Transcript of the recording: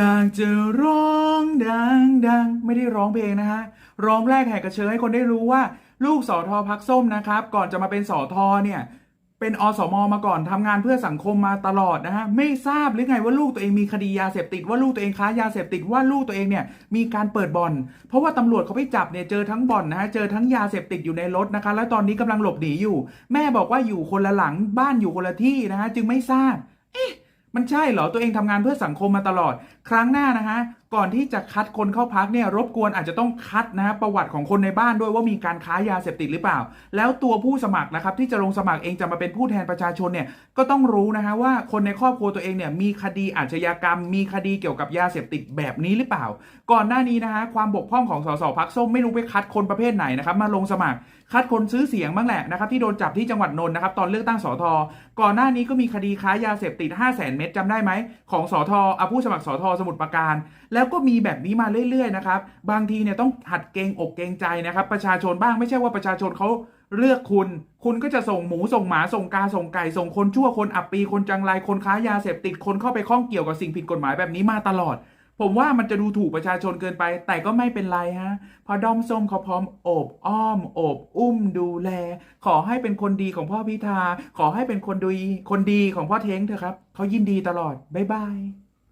อยากจะร้องดังดังไม่ได้ร้องเพลงนะฮะ ร้องแรกแหกกระเชอให้คนได้รู้ว่า ลูกสอทอพักส้มนะครับ ก่อนจะมาเป็นสอทอเนี่ย เป็นอสมมาก่อนทำงานเพื่อสังคมมาตลอดนะฮะ ไม่ทราบหรือไงว่าลูกตัวเองมีคดียาเสพติด ว่าลูกตัวเองค้ายาเสพติดว่าลูกตัวเองเนี่ยมีการเปิดบ่อน เพราะว่าตำรวจเขาไปจับเนี่ยเจอทั้งบ่อนนะฮะเจอทั้งยาเสพติดอยู่ในรถนะคะ แล้วตอนนี้กำลังหลบหนีอยู่ แม่บอกว่าอยู่คนละหลังบ้านอยู่คนละที่นะฮะจึงไม่ทราบ มันใช่เหรอตัวเองทำงานเพื่อสังคมมาตลอด ครั้งหน้านะฮะก่อนที่จะคัดคนเข้าพักเนี่ยรบกวนอาจจะต้องคัดนะฮะประวัติของคนในบ้านด้วยว่ามีการค้ายาเสพติดหรือเปล่า แล้วตัวผู้สมัครนะครับที่จะลงสมัครเองจะมาเป็นผู้แทนประชาชนเนี่ยก็ต้องรู้นะฮะว่าคนในครอบครัวตัวเองเนี่ยมีคดีอาชญากรรม มีคดีเกี่ยวกับยาเสพติดแบบนี้หรือเปล่า ก่อนหน้านี้นะฮะความบกพร่องของสสพักส้มไม่รู้ไปคัดคนประเภทไหนนะครับมาลงสมัคร คัดคนซื้อเสียงบ้างแหละนะครับที่โดนจับที่จังหวัดนนท์นะครับตอนเลือกตั้งสอทอก่อนหน้านี้ก็มีคดีค้ายาเสพติด 5 0 0แสนเมดจำได้ไหม ของสอทออผู้สมัครสอทอสมุทรปราการ แล้วก็มีแบบนี้มาเรื่อยๆนะครับ บางทีเนี่ยต้องหัดเกงอกเกงใจนะครับ ประชาชนบ้างไม่ใช่ว่าประชาชนเขาเลือกคุณ คุณก็จะส่งหมูส่งหมาส่งกาส่งไก่ ส่งคนชั่วคนอับปีคนจังไรคนค้ายาเสพติดคนเข้าไปข้องเกี่ยวกับสิ่งผิดกฎหมายแบบนี้มาตลอด ผมว่ามันจะดูถูกประชาชนเกินไป แต่ก็ไม่เป็นไรฮะเพอด้อมส้มเขาพร้อมโอบอ้อมโอบอุ้มดูแล ขอให้เป็นคนดีของพ่อพิธา ขอให้เป็นคนดีคนดีของพ่อเท้งเถอะครับเขายินดีตลอดบ๊ายบาย